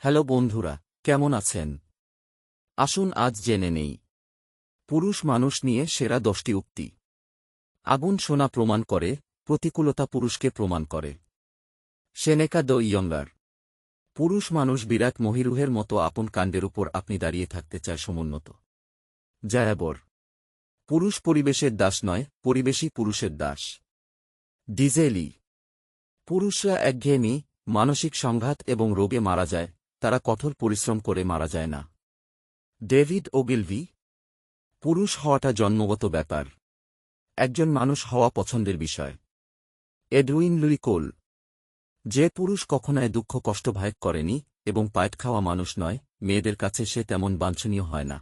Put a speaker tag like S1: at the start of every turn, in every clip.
S1: Hello বন্ধুরা, কেমন আছেন? আসুন আজ জেনে নেই। পুরুষ মানুষ নিয়ে সেরা দশটি উক্তি। আগুন সোনা প্রমাণ করে, প্রতিকূলতা পুরুষকে প্রমাণ করে। Seneca the younger. পুরুষ মানুষ বিরাট মহিরুহের মতো আপন কাণ্ডের উপর আপনি দাঁড়িয়ে থাকতে চায় সমুন্নত। জায়াবর। পুরুষ পরিবেশের দাস নয়, পরিবেশই পুরুষের দাস। ডিজেলি পুরুষরা একঘেয়েমি, মানসিক সংঘাত এবং রোগে মারা যায় তারা কঠোর পরিশ্রম করে মারা যায় না। ডেভিড ওগিলভি পুরুষ হওয়াটা জন্মগত ব্যাপার। একজন মানুষ হওয়া পছন্দের বিষয়। এডউইন লুই কোল যে পুরুষ কখনায় দুঃখ কষ্ট ভায়ক করেনি এবং পায়েট খাওয়া মানুষ নয়, মেয়েদের কাছে সে তেমন বাঞ্ছনীয় হয় না।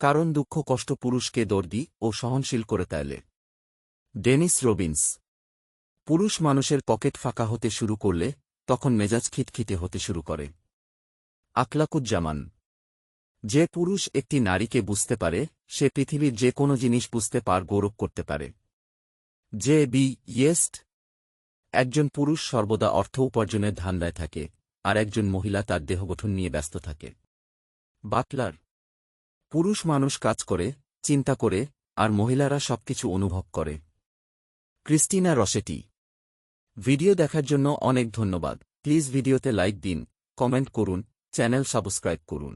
S1: কারণ দুঃখ কষ্ট পুরুষকে দর্দি ও সহনশীল করে তাইলে ডেনিস রবিন্স, পুরুষ মানুষের পকেট ফাঁকা হতে শুরু করলে তখন মেজাজ খিটখিটে হতে শুরু করে। আকলাকুজ্জামান। যে পুরুষ একটি নারীকে বুঝতে পারে, সে পৃথিবীর যে কোনো জিনিস বুঝতে পার, গৌরব করতে পারে। যে বি ইয়েস্ট, একজন পুরুষ সর্বদা অর্থ উপার্জনের ধান্দায় থাকে, আর একজন মহিলা তার দেহগঠন নিয়ে ব্যস্ত থাকে। বাটলার, পুরুষ মানুষ কাজ করে, চিন্তা করে, আর মহিলারা সবকিছু অনুভব করে। ক্রিস্টিনা রসেটি, ভিডিও দেখার জন্য অনেক ধন্যবাদ। প্লিজ ভিডিওতে লাইক দিন, কমেন্ট করুন চ্যানেল সাবস্ক্রাইব করুন।